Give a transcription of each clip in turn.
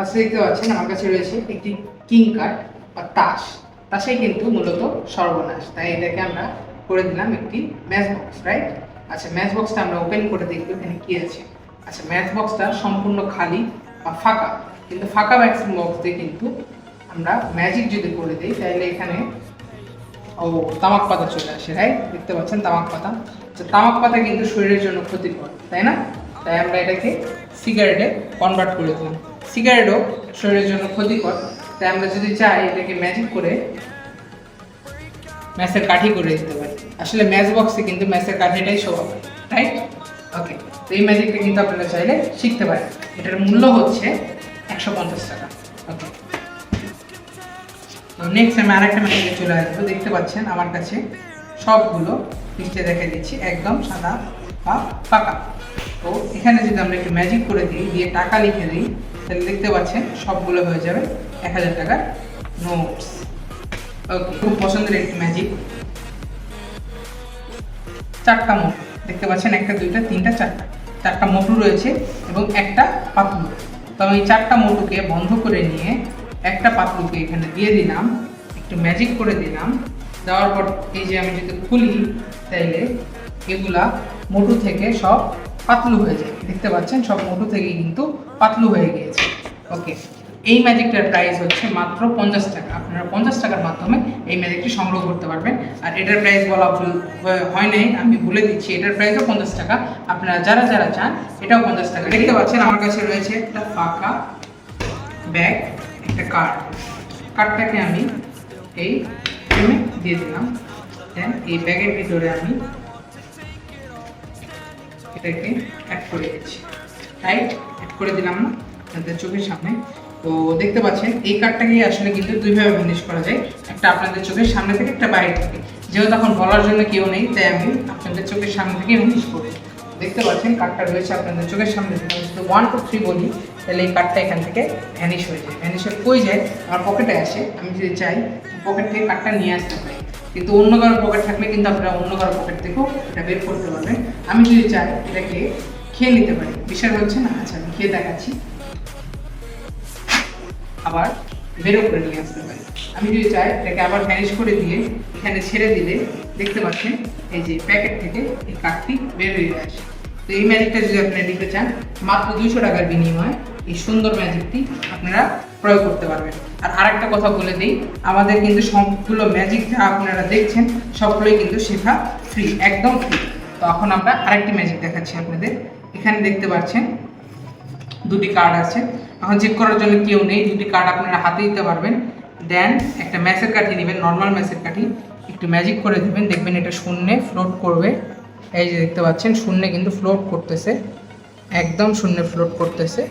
ফার্স্টে দেখতে পাচ্ছেন আমার কাছে রয়েছে একটি কিং কার্ড বা তাস। তাসে কিন্তু মূলত সর্বনাশ। তাই এটাকে আমরা করে দিলাম একটি ম্যাচ বক্স রাইট আচ্ছা ম্যাচ বক্সটা আমরা ওপেন করে দেখব এখানে কি আছে? আচ্ছা ম্যাচ বক্সটা সম্পূর্ণ খালি বা ফাঁকা। কিন্তু ফাঁকা ম্যাচ বক্স দিয়ে কিন্তু আমরা ম্যাজিক যদি করে দিই, তাহলে এখানে, ও, তামাক পাতা চলে আসে রাইট দেখতে পাচ্ছেন তামাক পাতা? তো তামাক পাতা কিন্তু শরীরের জন্য ক্ষতিকর, তাই না? তাই আমরা এটাকে সিগারেটে কনভার্ট করে দিলাম। সিগারেটও শরীরের জন্য ক্ষতিকর। তাই আমরা যদি চাই এটাকে ম্যাজিক করে, ম্যাচের কাঠি করে দিতে পারি। আসলে ম্যাচ বক্সে কিন্তু ম্যাচের কাঠিটাই পায় রাইট ওকে তো এই ম্যাজিকটা কিন্তু আপনারা চাইলে শিখতে পারেন। এটার মূল্য হচ্ছে একশো পঞ্চাশ টাকা। ওকে তো নেক্সট আমি আরেকটা ম্যাজিকে চলে আসব। দেখতে পাচ্ছেন আমার কাছে সবগুলো নিচে দেখে দিচ্ছি। একদম সাদা বা পাকা। তো এখানে যদি আমরা একটু ম্যাজিক করে দিই, দিয়ে টাকা লিখে দিই তাহলে দেখতে পাচ্ছেন, সবগুলো হয়ে যাবে এক হাজার টাকার নোটস খুব পছন্দের একটি ম্যাজিক চারটা মোটু দেখতে পাচ্ছেন একটা, দুইটা, তিনটা, চারটা। চারটা মোটু রয়েছে এবং একটা পাতলু। তো আমি চারটা মোটুকে বন্ধ করে নিয়ে একটা পাতলুকে এখানে দিয়ে দিলাম, একটু ম্যাজিক করে দিলাম। দেওয়ার পর এই যে আমি যদি খুলি, তাইলে এগুলা মোটু থেকে সব পাতলু হয়ে যায়। দেখতে পাচ্ছেন, সব মোটু থেকে কিন্তু পাতলু হয়ে গিয়েছে। ওকে এই ম্যাজিকটার প্রাইস হচ্ছে মাত্র পঞ্চাশ টাকা। আপনারা পঞ্চাশ টাকার মাধ্যমে এই ম্যাজিকটি সংগ্রহ করতে পারবেন। আর এটার প্রাইস বলা ভুল হয় নাই, আমি বলে দিচ্ছি। এটার প্রাইসও পঞ্চাশ টাকা। আপনারা যারা যারা চান, এটাও পঞ্চাশ টাকা। দেখতে পাচ্ছেন, আমার কাছে রয়েছে একটা ফাঁকা ব্যাগ একটা কার্ড কার্ডটাকে আমি এই দিয়ে দিলাম। দেন এই ব্যাগের ভিতরে আমি এটাকে অ্যাড করে দিচ্ছি। রাইট অ্যাড করে দিলাম না আপনাদের চোখের সামনে। তো দেখতে পাচ্ছেন, এই কার্ডটাকে আসলে কিন্তু দুইভাবে ভ্যানিশ করা যায়। একটা আপনাদের চোখের সামনে থেকে, একটা বাইরে থেকে। যেহেতু তখন বলার জন্য কেউ নেই, তাই আমি আপনাদের চোখের সামনে থেকে ভ্যানিশ করব দেখতে পাচ্ছেন কার্ডটা রয়েছে আপনাদের চোখের সামনে যদি ওয়ান টু থ্রি বলি, তাহলে এই কার্ডটা এখান থেকে ভ্যানিশ হয়ে যায়। ভ্যানিশ হয়ে কই যায়? আমার পকেটে আসে। আমি যদি চাই পকেট থেকে কার্ডটা নিয়ে আসতে পারি। কিন্তু অন্য কারও পকেট থাকলে কিন্তু আপনারা অন্য কারও পকেট থেকেও এটা বের করতে পারবেন। আমি যদি চাই এটাকে খেয়ে নিতে পারি। বিষয় হচ্ছে না আচ্ছা আমি খেয়ে দেখাচ্ছি। আবার বেরো করে নিয়ে আসতে পারি। আমি যদি চাই এটাকে আবার ভ্যানিশ করে দিয়ে এখানে ছেড়ে দিলে দেখতে পাচ্ছেন, এই যে প্যাকেট থেকে এই কাঠটি বের হয়ে আসে। তো এই ম্যাজিকটা যদি আপনি নিতে চান, মাত্র দুইশো টাকার বিনিময়ে এই সুন্দর ম্যাজিকটি আপনারা প্রয়োগ করতে পারবেন। আর আরেকটা কথা বলে দিই, আমাদের কিন্তু সবগুলো ম্যাজিক যা আপনারা দেখছেন, সবগুলোই কিন্তু শেখা ফ্রি একদম ফ্রি তো এখন আমরা আরেকটি ম্যাজিক দেখাচ্ছি আপনাদের। এখানে দেখতে পাচ্ছেন, দুটি কার্ড আছে। এখন চেক করার জন্য কেউ নেই, দুটি কার্ড আপনারা হাতে দিতে পারবেন। দেন একটা ম্যাচের কাঠি নেবেন নর্মাল ম্যাচের কাঠি। একটু ম্যাজিক করে দেবেন, দেখবেন এটা শূন্যে ফ্লোট করবে। এই যে দেখতে পাচ্ছেন, শূন্যে কিন্তু ফ্লোট করতেছে। একদম শূন্যে ফ্লোট করতেছে।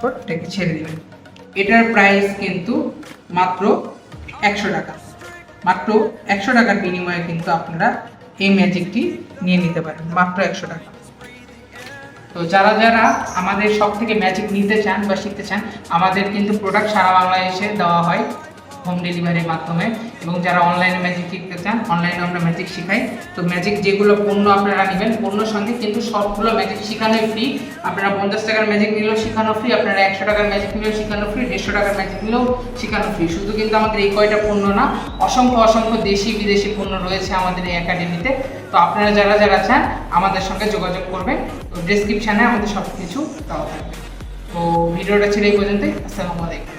তারপর এটাকে ছেড়ে দেবেন। এটার প্রাইস কিন্তু মাত্র একশো টাকা। মাত্র একশো টাকার বিনিময়ে কিন্তু আপনারা এই ম্যাজিকটি নিয়ে নিতে পারেন, মাত্র একশো টাকা। তো যারা যারা আমাদের সব থেকে ম্যাজিক নিতে চান বা শিখতে চান, আমাদের কিন্তু প্রোডাক্ট সারা বাংলাদেশে দেওয়া হয় হোম ডেলিভারির মাধ্যমে এবং যারা অনলাইনে ম্যাজিক শিখতে চান অনলাইনে আমরা ম্যাজিক শেখাই। তো ম্যাজিক যেগুলো পণ্য আপনারা নেবেন, পণ্যর সঙ্গে কিন্তু সবগুলো ম্যাজিক শেখানোই ফ্রি আপনারা পঞ্চাশ টাকার ম্যাজিক নিলেও শেখানো ফ্রি আপনারা একশো টাকার ম্যাজিক নিলেও শেখানো ফ্রি দেড়শো টাকার ম্যাজিক নিলেও শেখানো ফ্রি শুধু কিন্তু আমাদের এই কয়টা পণ্য না, অসংখ্য অসংখ্য দেশি, বিদেশি পণ্য রয়েছে আমাদের এই একাডেমিতে তো আপনারা যারা যারা চান, আমাদের সঙ্গে যোগাযোগ করবেন। তো ডেসক্রিপশানে আমাদের সব কিছু দেওয়া থাকবে। তো ভিডিওটা ছিল এই পর্যন্তই। আসসালামু আলাইকুম।